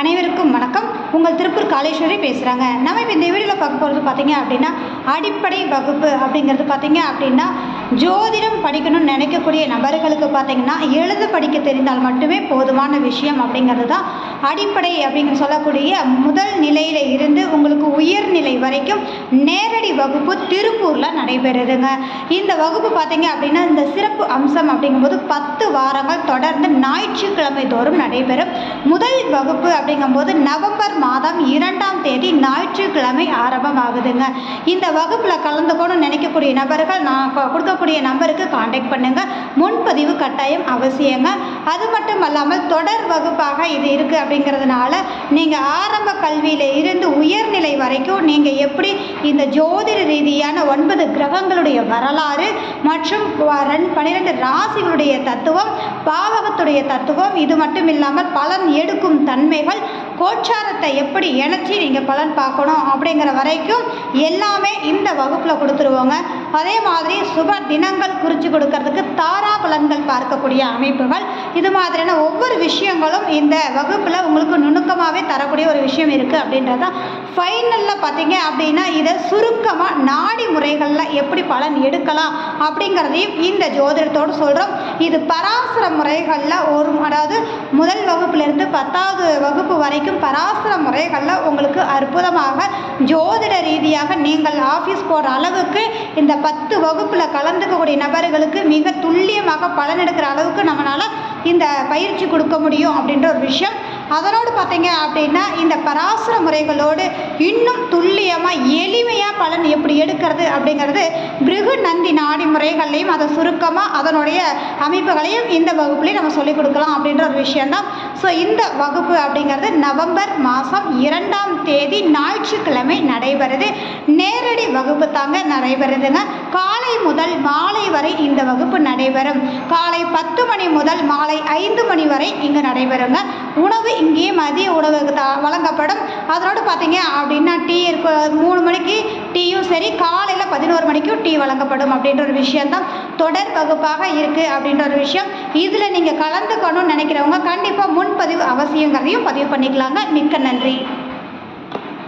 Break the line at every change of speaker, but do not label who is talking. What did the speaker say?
அனைவருக்கும் வணக்கம். உங்கள் திருப்பூர் காளேஸ்வரி பேசுகிறாங்க நம்ம இப்போ இந்த வீடியோவில் பார்க்க போகிறது பார்த்தீங்க அப்படின்னா அடிப்படை வகுப்பு அப்படிங்கிறது பார்த்தீங்க அப்படின்னா ஜோதிடம் படிக்கணும்னு நினைக்கக்கூடிய நபர்களுக்கு பார்த்தீங்கன்னா எழுத படிக்க தெரிந்தால் மட்டுமே போதுமான விஷயம் அப்படிங்கிறது தான் அடிப்படை அப்படிங்கிற சொல்லக்கூடிய முதல் நிலையில் இருந்து உங்களுக்கு உயர்நிலை வரைக்கும் நேரடி வகுப்பு திருப்பூரில் நடைபெறுதுங்க. இந்த வகுப்பு பார்த்தீங்க அப்படின்னா இந்த சிறப்பு அம்சம் அப்படிங்கும்போது பத்து வாரங்கள் தொடர்ந்து ஞாயிற்றுக்கிழமை தோறும் நடைபெறும். முதல் வகுப்பு அப்படிங்கும்போது நவம்பர் மாதம் இரண்டாம் தேதி ஞாயிற்றுக்கிழமை ஆரம்பமாகுதுங்க. இந்த வகுப்பில் கலந்துக்கணும்னு நினைக்கக்கூடிய நபர்கள் நான் கொடுக்கக்கூடிய நம்பருக்கு காண்டாக்ட் பண்ணுங்க. முன்பதிவு கட்டாயம் அவசியங்க. அது மட்டும் அல்லாமல் தொடர் வகுப்பாக இது இருக்குது அப்படிங்கிறதுனால நீங்கள் ஆரம்ப கல்வியில் இரு உயர்நிலை வரைக்கும் நீங்கள் எப்படி இந்த ஜோதிட ரீதியான ஒன்பது கிரகங்களுடைய வரலாறு மற்றும் பன்னிரெண்டு ராசிகளுடைய தத்துவம் பாவகத்துடைய தத்துவம் இது மட்டும் இல்லாமல் பலன் எடுக்கும் தன்மைகள் கோச்சாரத்தை எப்படி இணைச்சி நீங்கள் பலன் பார்க்கணும் அப்படிங்கிற வரைக்கும் எல்லாமே இந்த வகுப்பில் கொடுத்துருவோங்க. அதே மாதிரி சுப தினங்கள் குறித்து கொடுக்கறதுக்கு தாரா பலன்கள் பார்க்கக்கூடிய அமைப்புகள். இது மாதிரியான ஒவ்வொரு விஷயங்களும் இந்த வகுப்பில் உங்களுக்கு நுணுக்கமாகவே தரக்கூடிய ஒரு விஷயம் இருக்குது அப்படின்றது தான் ஃபைனலில் பார்த்தீங்க அப்படின்னா இதை சுருக்கமாக நாடி முறைகளில் எப்படி பலன் எடுக்கலாம் அப்படிங்கிறதையும் இந்த ஜோதிடத்தோடு சொல்கிறோம் இது பராசர முறைகளில் ஒரு அதாவது முதல் வகுப்பிலிருந்து பத்தாவது வகுப்பு வரைக்கும் பராசர முறைகளில் உங்களுக்கு அற்புதமாக ஜோதிட ரீதியாக நீங்கள் ஆஃபீஸ் போகிற அளவுக்கு இந்த பத்து வகுப்பில் கலந்துக்கக்கூடிய நபர்களுக்கு மிக துல்லியமாக பலன் எடுக்கிற அளவுக்கு நம்மளால் இந்த பயிற்சி கொடுக்க முடியும் அப்படின்ற ஒரு விஷயம். அதனோடு பார்த்தீங்க அப்படின்னா இந்த பராசர முறைகளோடு இன்னும் துல்லியமாக எளிமை பலன் எப்படி எடுக்கிறது அப்படிங்கிறது பிருகு நந்தி நாடி முறைகள்லையும் அதை சுருக்கமாக அதனுடைய அமைப்புகளையும் இந்த வகுப்புலேயும் நம்ம சொல்லிக் கொடுக்கலாம் அப்படின்ற ஒரு விஷயந்தான் ஸோ இந்த வகுப்பு அப்படிங்கிறது நவம்பர் மாதம் இரண்டாம் தேதி ஞாயிற்றுக்கிழமை நடைபெறுது. நேரடி வகுப்பு தாங்க நடைபெறுதுங்க. காலை முதல் மாலை வரை இந்த வகுப்பு நடைபெறும். காலை பத்து மணி முதல் மாலை ஐந்து மணி வரை இங்கு நடைபெறுங்க. உணவு இங்கேயே மதிய உணவு த- வழங்கப்படும். அதனோடு பார்த்தீங்க அப்படின்னா டீ காலையில் பதினோரு மணிக்கும் டீ வழங்கப்படும் அப்படின்ற ஒரு விஷயந்தான் தொடர் வகுப்பாக இருக்குது அப்படின்ற ஒரு விஷயம். இதில் நீங்கள் கலந்துக்கணும்னு நினைக்கிறவங்க கண்டிப்பாக முன்பதிவு அவசியங்கிறதையும் பதிவு பண்ணிக்கலாங்க. மிக்க நன்றி.